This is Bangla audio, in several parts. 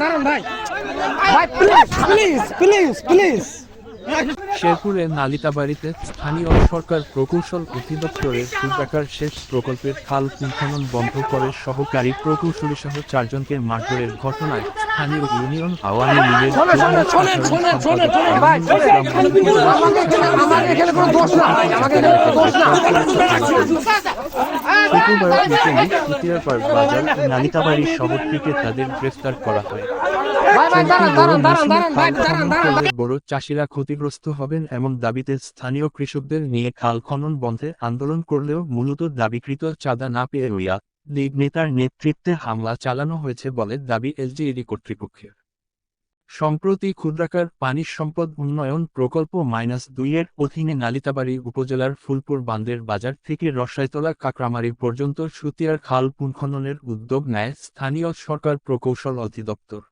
দাঁড়ান ভাই। ভাই প্লিজ প্লিজ প্লিজ প্লিজ শেরপুরে নালিতাবাড়িতে স্থানীয় সরকার প্রকৌশল অধিদপ্তরের সুদাকার শেষ প্রকল্পের খাল পুঙ্খনন বন্ধ করে সহকারী প্রকৌশলী সহ চারজনকে মারধরের ঘটনায় বড় চাষিরা ক্ষতিগ্রস্ত হবেন এমন দাবিতে স্থানীয় কৃষকদের নিয়ে খাল খনন বন্ধে আন্দোলন করলেও মূলত দাবিকৃত চাঁদা না পেয়ে রইয়া লীগ নেতার নেতৃত্বে হামলা চালানো হয়েছে বলে দাবি এলজিইডি কর্তৃপক্ষের। সম্প্রতি ক্ষুদ্রাকার পানি সম্পদ উন্নয়ন প্রকল্প মাইনাস দুইয়ের অধীনে নালিতাবাড়ি উপজেলার ফুলপুর বান্দের বাজার থেকে রসাইতলা কাকরামারি পর্যন্ত সুতিয়ার খাল পুনখননের উদ্যোগ নেয় স্থানীয় সরকার প্রকৌশল অধিদপ্তর।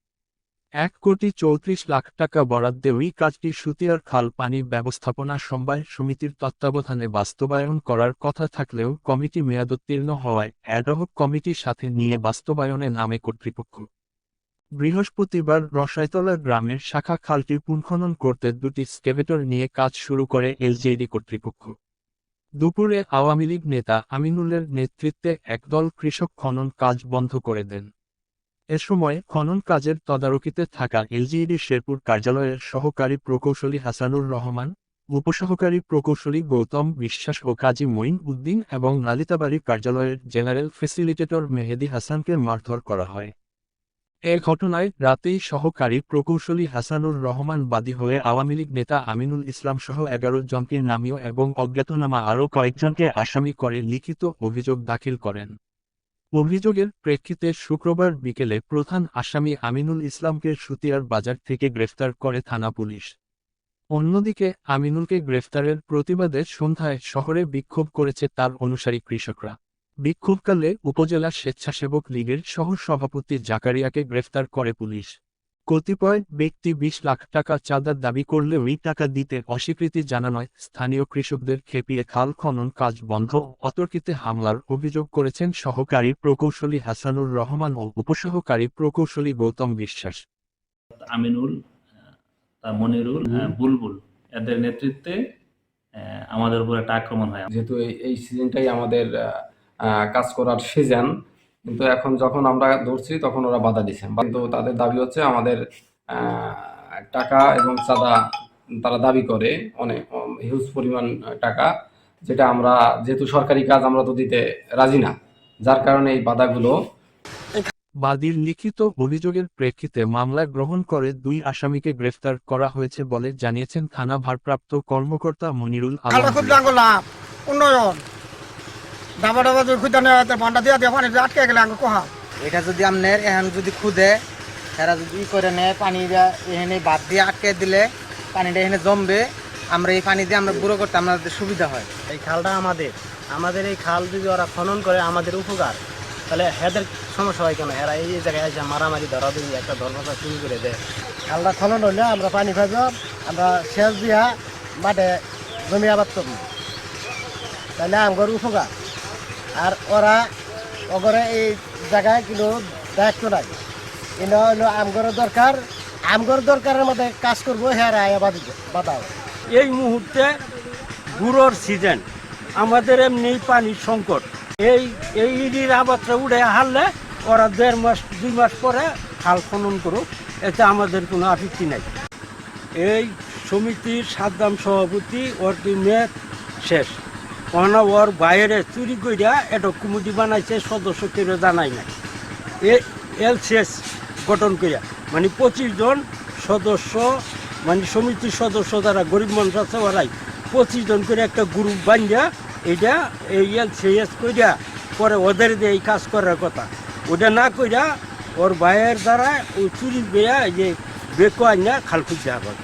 এক কোটি চৌত্রিশ লাখ টাকা বরাদ্দে ওই কাজটি সুতিয়ার খাল পানি ব্যবস্থাপনা সমবায় সমিতির তত্ত্বাবধানে বাস্তবায়ন করার কথা থাকলেও কমিটি মেয়াদোত্তীর্ণ হওয়ায় অ্যাডহক কমিটির সাথে নিয়ে বাস্তবায়নে নামে কর্তৃপক্ষ। বৃহস্পতিবার রসাইতলা গ্রামের শাখা খালটি পুনঃখনন করতে দুটি স্কেভেটর নিয়ে কাজ শুরু করে এলজেডি কর্তৃপক্ষ। দুপুরে আওয়ামী লীগ নেতা আমিনুলের নেতৃত্বে একদল কৃষক খনন কাজ বন্ধ করে দেন। এ সময় খনন কাজের তদারকিতে থাকা এলজিইডি শেরপুর কার্যালয়ের সহকারী প্রকৌশলী হাসানুর রহমান, উপসহকারী প্রকৌশলী গৌতম বিশ্বাস ও কাজী মঈন উদ্দিন এবং নালিতাবাড়ি কার্যালয়ের জেনারেল ফেসিলিটেটর মেহেদি হাসানকে মারধর করা হয়। এ ঘটনায় রাতেই সহকারী প্রকৌশলী হাসানুর রহমান বাদী হয়ে আওয়ামী লীগ নেতা আমিনুল ইসলাম সহ এগারো জনকে নামীয় এবং অজ্ঞাতনামা আরও কয়েকজনকে আসামি করে লিখিত অভিযোগ দাখিল করেন। অভিযোগের প্রেক্ষিতে শুক্রবার বিকেলে প্রধান আসামি আমিনুল ইসলামকে সুতিয়ার বাজার থেকে গ্রেফতার করে থানা পুলিশ। অন্যদিকে আমিনুলকে গ্রেফতারের প্রতিবাদে সন্ধ্যায় শহরে বিক্ষোভ করেছে তার অনুসারী কৃষকরা। বিক্ষোভকালে উপজেলা স্বেচ্ছাসেবক লীগের সহ সভাপতি জাকারিয়াকে গ্রেফতার করে পুলিশ। কতিপয় ব্যক্তি বিশ লাখ টাকা চাঁদার দাবি করলে ওই টাকা দিতে অস্বীকৃতি জানানোয় স্থানীয় কৃষকদের খেপিয়ে খাল খনন কাজ বন্ধ অতর্কিতে হামলার অভিযোগ করেছেন সহকারী প্রকৌশলী হাসানুর রহমান ও উপসহকারী প্রকৌশলী গৌতম বিশ্বাস। আমিনুল মনিরুল বুলবুল এদের নেতৃত্বে আহ, আমাদের উপর একটা আক্রমণ হয়। যেহেতু এই- সিজনটাই আমাদের কাজ করার সিজন কিন্তু এখন যখন আমরা ধরছি তখন ওরা বাধা দিচ্ছে কিন্তু তাদের দাবি হচ্ছে আমাদের আহ, টাকা এবং চাঁদা তারা দাবি করে অনেক হিউজ পরিমাণ টাকা যেটা আমরা যেহেতু সরকারি কাজ আমরা তো দিতে রাজি না যার কারণে এই বাধাগুলো বাদীর লিখিত অভিযোগের প্রেক্ষিতে মামলা গ্রহণ করে দুই আসামিকে গ্রেফতার করা হয়েছে বলে জানিয়েছেন থানা ভারপ্রাপ্ত কর্মকর্তা মনিরুল আলম। উন্নয়ন। ডাবা ডাবা যদি খুঁজতে নেওয়া বান্ডা দিয়া দিয়ে পানি আটকে গেলে আঙ্গ কোহা। এটা যদি আপনার এখান যদি খুদে এরা যদি ই করে নেয় পানি এখানে বাদ দিয়ে আটকে দিলে পানিটা এখানে জমবে আমরা এই পানি দিয়ে আমরা বুড়ো করতে আমাদের সুবিধা হয়। এই খালটা আমাদের আমাদের এই খাল যদি ওরা খনন করে আমাদের উপকার। তাহলে হেদের সমস্যা হয় কেন? এরা এই জায়গায় এসে মারামারি ধরাধরি একটা ধর্মতা শুরু করে দেয়। খালটা খনন হলে আমরা পানি পাইব আমরা সেচ দিয়া মাঠে জমি আবাদ করব। তাহলে আমগর উপকার। আর ওরা ওগরে এই জায়গায় কিন্তু দায়িত্ব নাই কিন্তু হইল আমগর দরকার, আমগর দরকারের মধ্যে কাজ করব হ্যাঁ আয়া বাদ বাধা এই মুহূর্তে গুড়োর সিজন আমাদের এমনি পানির সংকট। এই এই ইডির আবাদটা উড়ে হারলে ওরা দেড় মাস, দুই মাস পরে খাল খনন করুক, এতে আমাদের কোনো আপত্তি নাই। এই সমিতির সাদ্দাম সভাপতি, ওর মেয়াদ শেষ। ওনা ওর বাইরে চুরি কইরা এটা কমিটি বানাইছে, সদস্য কেউ জানাই নাই। এলসিএস গঠন করিয়া মানে পঁচিশ জন সদস্য মানে সমিতির সদস্য যারা গরিব মানুষ আছে ওরাই পঁচিশ জন করে একটা গ্রুপ বানিয়া এটা এই এল এলসিএস কইরা পরে ওদের দিয়ে এই কাজ করার কথা। ওটা না কইরা ওর ভাইয়ের দ্বারা ওই চুরি বেয়া এই যে বেকো আনিয়া খাল খুঁজতে আবার